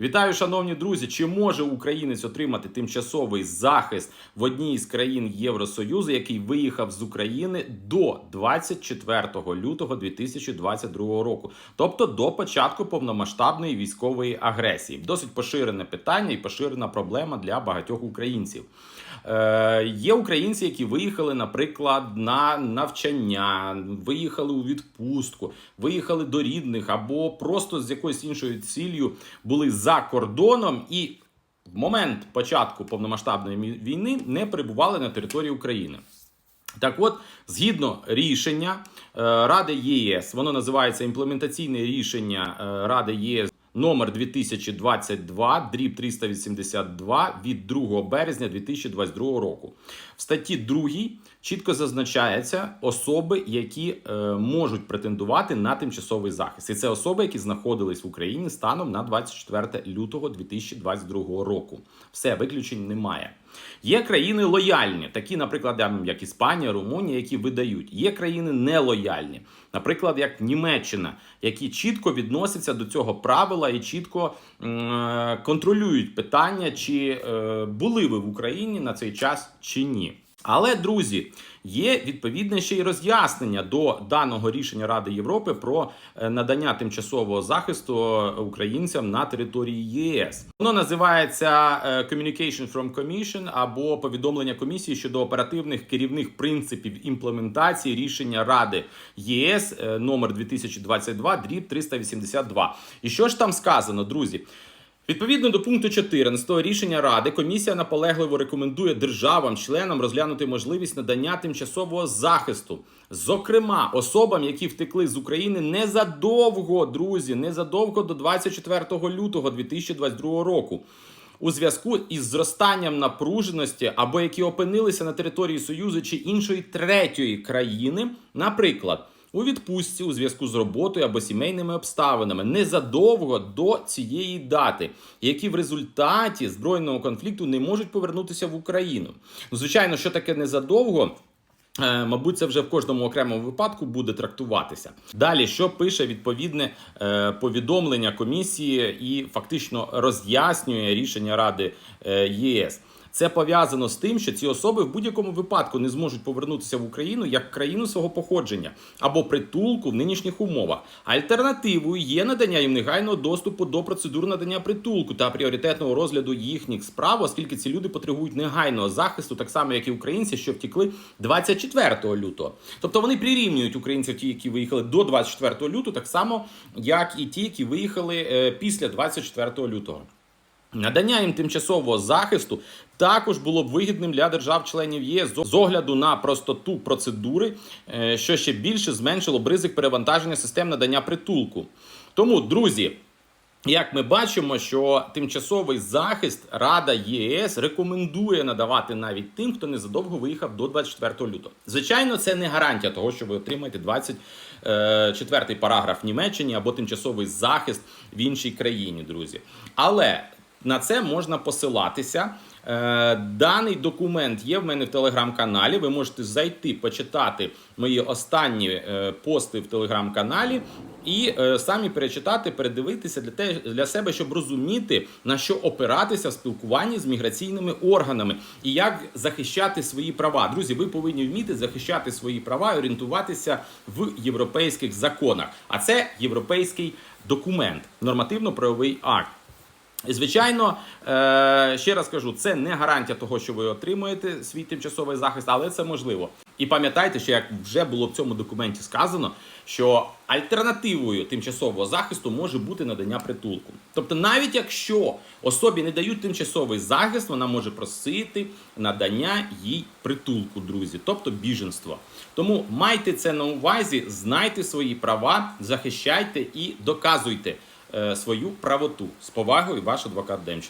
Вітаю, шановні друзі! Чи може українець отримати тимчасовий захист в одній із країн Євросоюзу, який виїхав з України до 24 лютого 2022 року, тобто до початку повномасштабної військової агресії? Досить поширене питання і поширена проблема для багатьох українців. Е, є українці, які виїхали, наприклад, на навчання, виїхали у відпустку, виїхали до рідних або просто з якоюсь іншою ціллю були за кордоном і в момент початку повномасштабної війни не перебували на території України. Так от, згідно рішення е, Ради ЄС, воно називається імплементаційне рішення е, Ради ЄС номер 2022 дріб 382 від 2 березня 2022 року. В статті 2 чітко зазначається особи, які е, можуть претендувати на тимчасовий захист. І це особи, які знаходились в Україні станом на 24 лютого 2022 року. Все, виключень немає. Є країни лояльні, такі, наприклад, як Іспанія, Румунія, які видають. Є країни нелояльні, наприклад, як Німеччина, які чітко відносяться до цього правила і чітко е, контролюють питання, чи е, були ви в Україні на цей час чи ні. Але, друзі, є відповідне ще й роз'яснення до даного рішення Ради Європи про е, надання тимчасового захисту українцям на території ЄС. Воно називається е, Communication from Commission або повідомлення комісії щодо оперативних керівних принципів імплементації рішення Ради ЄС е, номер 2022 дріб 382. І що ж там сказано, друзі? Відповідно до пункту 14 рішення Ради, комісія наполегливо рекомендує державам-членам розглянути можливість надання тимчасового захисту, зокрема особам, які втекли з України незадовго, друзі, незадовго до 24 лютого 2022 року. У зв'язку із зростанням напруженості або які опинилися на території Союзу чи іншої третьої країни, наприклад, у відпустці у зв'язку з роботою або сімейними обставинами незадовго до цієї дати, які в результаті збройного конфлікту не можуть повернутися в Україну. Ну, звичайно, що таке незадовго. Е, Мабуть, це вже в кожному окремому випадку буде трактуватися. Далі, що пише відповідне е, повідомлення комісії і фактично роз'яснює рішення Ради е, ЄС. Це пов'язано з тим, що ці особи в будь-якому випадку не зможуть повернутися в Україну як країну свого походження або притулку в нинішніх умовах. Альтернативою є надання їм негайного доступу до процедур надання притулку та пріоритетного розгляду їхніх справ, оскільки ці люди потребують негайного захисту, так само як і українці, що втікли 24 лютого. Тобто вони прирівнюють українців, ті, які виїхали до 24 лютого, так само як і ті, які виїхали е, після 24 лютого. Надання їм тимчасового захисту також було б вигідним для держав-членів ЄС з огляду на простоту процедури, е, що ще більше зменшило б ризик перевантаження систем надання притулку. Тому, друзі. Як ми бачимо, що тимчасовий захист Рада ЄС рекомендує надавати навіть тим, хто незадовго виїхав до 24 лютого. Звичайно, це не гарантія того, що ви отримаєте 24 параграф в Німеччині або тимчасовий захист в іншій країні, друзі. Але на це можна посилатися. Е, Даний документ є в мене в телеграм-каналі. Ви можете зайти, почитати мої останні е, пости в телеграм-каналі і е, самі перечитати, передивитися для те для себе, щоб розуміти на що опиратися в спілкуванні з міграційними органами і як захищати свої права. Друзі, ви повинні вміти захищати свої права і орієнтуватися в європейських законах. А це європейський документ, нормативно-правовий акт. Звичайно, е, ще раз кажу, це не гарантія того, що ви отримуєте свій тимчасовий захист, але це можливо. І пам'ятайте, що як вже було в цьому документі сказано, що альтернативою тимчасового захисту може бути надання притулку. Тобто, навіть якщо особі не дають тимчасовий захист, вона може просити надання їй притулку, друзі, тобто біженство. Тому майте це на увазі, знайте свої права, захищайте і доказуйте свою правоту. З повагою, ваш адвокат Демченко.